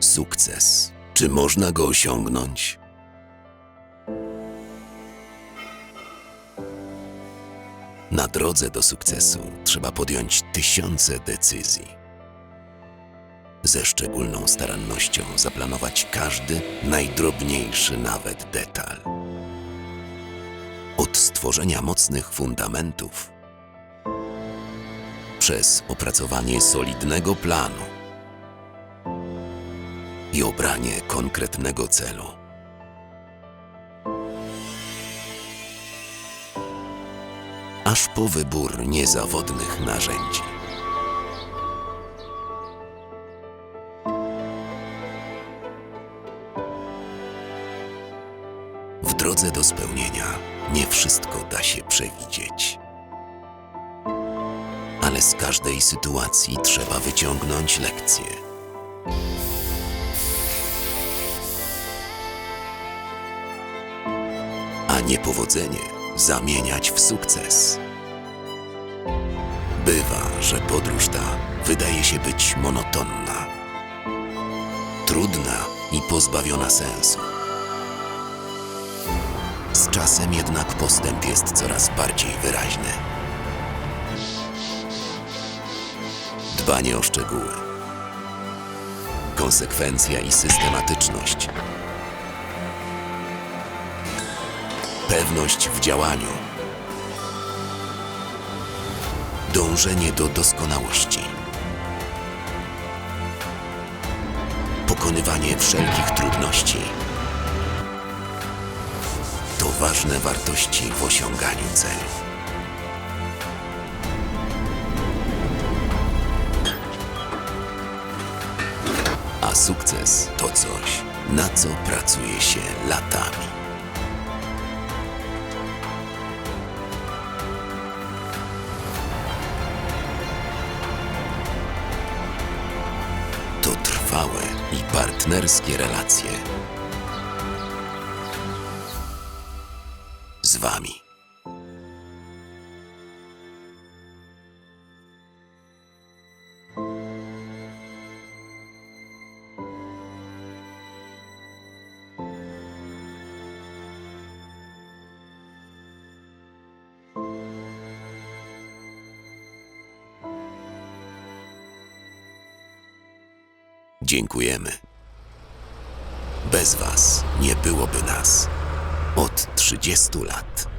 Sukces. Czy można go osiągnąć? Na drodze do sukcesu trzeba podjąć tysiące decyzji. Ze szczególną starannością zaplanować każdy, najdrobniejszy nawet detal. Od stworzenia mocnych fundamentów przez opracowanie solidnego planu i obranie konkretnego celu. Aż po wybór niezawodnych narzędzi. W drodze do spełnienia nie wszystko da się przewidzieć. Ale z każdej sytuacji trzeba wyciągnąć lekcje. Niepowodzenie zamieniać w sukces. Bywa, że podróż ta wydaje się być monotonna, trudna i pozbawiona sensu. Z czasem jednak postęp jest coraz bardziej wyraźny. Dbanie o szczegóły, konsekwencja i systematyczność, pewność w działaniu, dążenie do doskonałości, pokonywanie wszelkich trudności to ważne wartości w osiąganiu celu. A sukces to coś, na co pracuje się latami. Partnerskie relacje. Z wami. Dziękujemy. Bez Was nie byłoby nas od 30 lat.